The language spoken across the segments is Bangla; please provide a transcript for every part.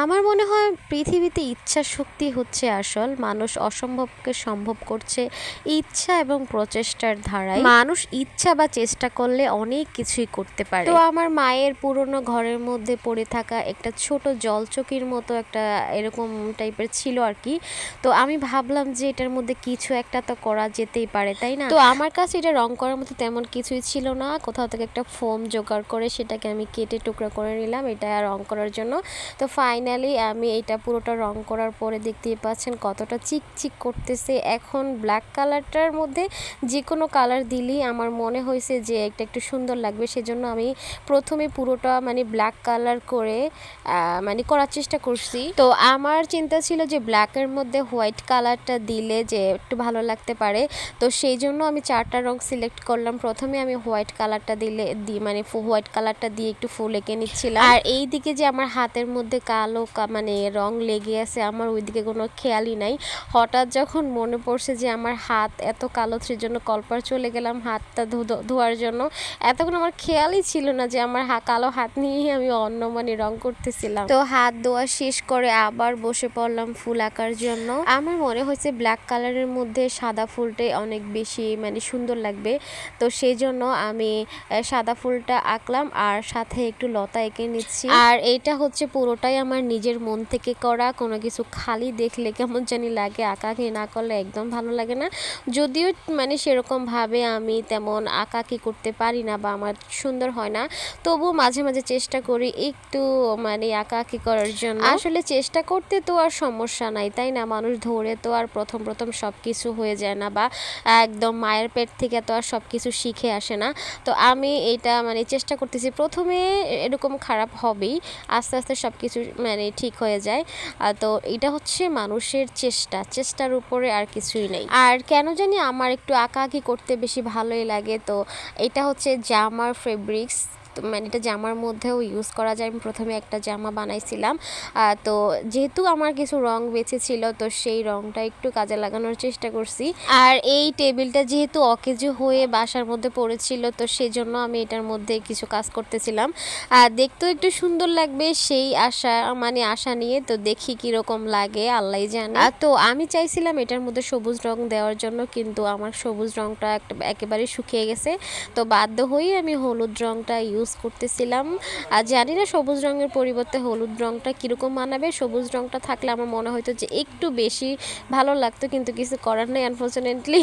আমার মনে হয় পৃথিবীতে ইচ্ছা শক্তি হচ্ছে আসল। মানুষ অসম্ভবকে সম্ভব করছে ইচ্ছা এবং প্রচেষ্টার ধারায়। মানুষ ইচ্ছা বা চেষ্টা করলে অনেক কিছুই করতে পারে। তো আমার মায়ের পুরনো ঘরের মধ্যে পড়ে থাকা একটা ছোট জলচকির মতো একটা এরকম টাইপের ছিল আর কি। তো আমি ভাবলাম যে এটার মধ্যে কিছু একটা তো করা যেতেই পারে, তাই না? তো আমার কাছে এটা রং করার মতো তেমন কিছুই ছিল না। কোথাও থেকে একটা ফোম জোগাড় করে সেটাকে আমি কেটে টুকরো করে নিলাম। এটা রং করার জন্য। তো ফাইনালি আমি এটা পুরোটা রং করার পরে দেখতেই পাচ্ছেন কতটা চিকচিক করতেছে। এখন ব্ল্যাক কালারটার মধ্যে যে কোনো কালার দিলেই আমার মনে হয়েছে যে এটা একটু সুন্দর লাগবে। সেজন্য আমি প্রথমে পুরোটা মানে ব্ল্যাক কালার করে মানে করার চেষ্টা করছি। তো আমার চিন্তা ছিল যে ব্ল্যাকের মধ্যে হোয়াইট কালারটা দিলে যে একটু ভালো লাগতে পারে। তো সেই জন্য আমি চারটা রং সিলেক্ট করলাম। প্রথমে আমি হোয়াইট কালারটা দিলে, দি মানে হোয়াইট কালারটা দিয়ে একটু ফুল এঁকে নিচ্ছিলাম। আর এই দিকে যে আমার হাতের মধ্যে কালো মানে রং লেগে আছে, আমার ওইদিকে কোনো খেয়ালই নাই। হঠাৎ যখন মনে পড়ছে যে আমার হাত এত কালো সেই জন্য কলপার চলে গেলাম, হাতটা ধোয়ার জন্য, এতক্ষণ আমার খেয়ালই ছিল না যে আমার কালো হাত নিয়েই আমি অন্য মানে রং করতেছিলাম। তো হাত ধোয়া শেষ করে আবার বসে পড়লাম ফুল আঁকার জন্য। আমার মনে হয়েছে ব্ল্যাক কালারের মধ্যে সাদা ফুলটাই অনেক বেশি মানে সুন্দর লাগবে। তো সেই জন্য আমি সাদা ফুলটা আঁকলাম আর সাথে একটু লতা এঁকে নিচ্ছি। আর এইটা হচ্ছে পুরোটাই আমার নিজের মন থেকে করা কোনো কিছু খালি দেখলে কেমন জানি লাগে, আঁকাকি না করলে একদম ভালো লাগে না। যদিও মানে সেরকমভাবে আমি তেমন আঁকাকি করতে পারি না বা আমার সুন্দর হয় না, তবু মাঝে মাঝে চেষ্টা করি একটু মানে আঁকাকি করার জন্য। আসলে চেষ্টা করতে তো আর সমস্যা নাই, তাই না? মানুষ ধরে তো আর প্রথম প্রথম সব কিছু হয়ে যায় না বা একদম মায়ের পেট থেকে তো আর সব কিছু শিখে আসে না। তো আমি এটা মানে চেষ্টা করতেছি। প্রথমে এরকম খারাপ হবেই, আস্তে আস্তে সব কিছু মানে ঠিক হয়ে যায়। তো এটা হচ্ছে মানুষের চেষ্টা। চেষ্টার উপরে আর কিছুই নেই। আর কেন জানি আমার একটু আঁকাআঁকি করতে বেশি ভালোই লাগে। তো এটা হচ্ছে জামার ফেব্রিক্স মানে এটা জামার মধ্যেও ইউজ করা যায়। আমি প্রথমে একটা জামা বানাইছিলাম। তো যেহেতু আমার কিছু রং বেঁচে ছিল, তো সেই রংটা একটু কাজে লাগানোর চেষ্টা করছি। আর এই টেবিলটা যেহেতু অকেজো হয়ে বাসার মধ্যে পড়েছিল, তো সেই জন্য আমি এটার মধ্যে কিছু কাজ করতেছিলাম। আর দেখতেও একটু সুন্দর লাগবে সেই আশা মানে আশা নিয়ে। তো দেখি কীরকম লাগে, আল্লাহ জানে। তো আমি চাইছিলাম এটার মধ্যে সবুজ রং দেওয়ার জন্য, কিন্তু আমার সবুজ রংটা একেবারে শুকিয়ে গেছে। তো বাধ্য হয়েই আমি হলুদ রংটা ইউজ ইউজ করতেছিলাম। আর জানি না সবুজ রঙের পরিবর্তে হলুদ রঙটা কীরকম মানাবে। সবুজ রঙটা থাকলে আমার মনে হয়তো যে একটু বেশি ভালো লাগতো, কিন্তু কিছু করার নেই আনফর্চুনেটলি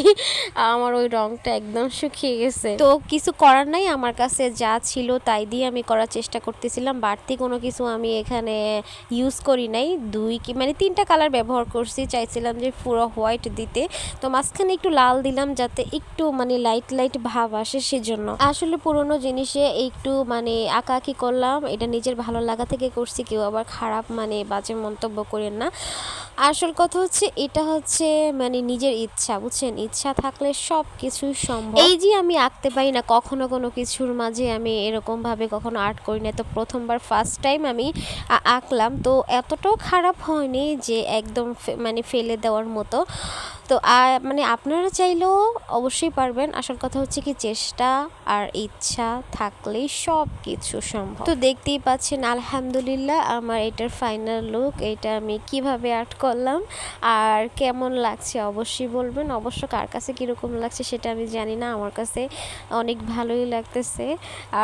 আমার ওই রঙটা একদম শুকিয়ে গেছে। তো কিছু করার নাই, আমার কাছে যা ছিল তাই দিয়ে আমি করার চেষ্টা করতেছিলাম। বাড়তি কোনো কিছু আমি এখানে ইউজ করি নাই। দুই কি মানে তিনটা কালার ব্যবহার করছি। চাইছিলাম যে পুরো হোয়াইট দিতে। তো মাঝখানে একটু লাল দিলাম যাতে একটু মানে লাইট লাইট ভাব আসে সেজন্য। আসলে পুরোনো জিনিসে একটু একটু মানে আঁকাআঁকি করলাম। এটা নিজের ভালো লাগা থেকে করছি, কেউ আবার খারাপ মানে বাজে মন্তব্য করেন না। আসল কথা হচ্ছে, এটা হচ্ছে মানে নিজের ইচ্ছা, বুঝছেন? ইচ্ছা থাকলে সব কিছুই সম্ভব। এই যে আমি আঁকতে পারি না, কখনো কোনো কিছুর মাঝে আমি এরকমভাবে কখনো আর্ট করি না। তো প্রথমবার ফার্স্ট টাইম আমি আঁকলাম। তো এতটাও খারাপ হয়নি যে একদম মানে ফেলে দেওয়ার মতো। তো মানে আপনারা চাইলেও অবশ্যই পারবেন। আসল কথা হচ্ছে কি, চেষ্টা আর ইচ্ছা থাকলেই সব কিছু সম্ভব। তো দেখতেই পাচ্ছেন, আলহামদুলিল্লাহ আমার এটার ফাইনাল লুক এটা আমি কীভাবে আর্ট করলাম আর কেমন লাগছে অবশ্যই বলবেন। অবশ্য কার কাছে কীরকম লাগছে সেটা আমি জানি না, আমার কাছে অনেক ভালোই লাগতেছে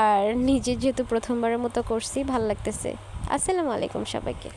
আর নিজে যেহেতু প্রথমবারের মতো করছি, ভালো লাগতেছে। আসসালামু আলাইকুম সবাইকে।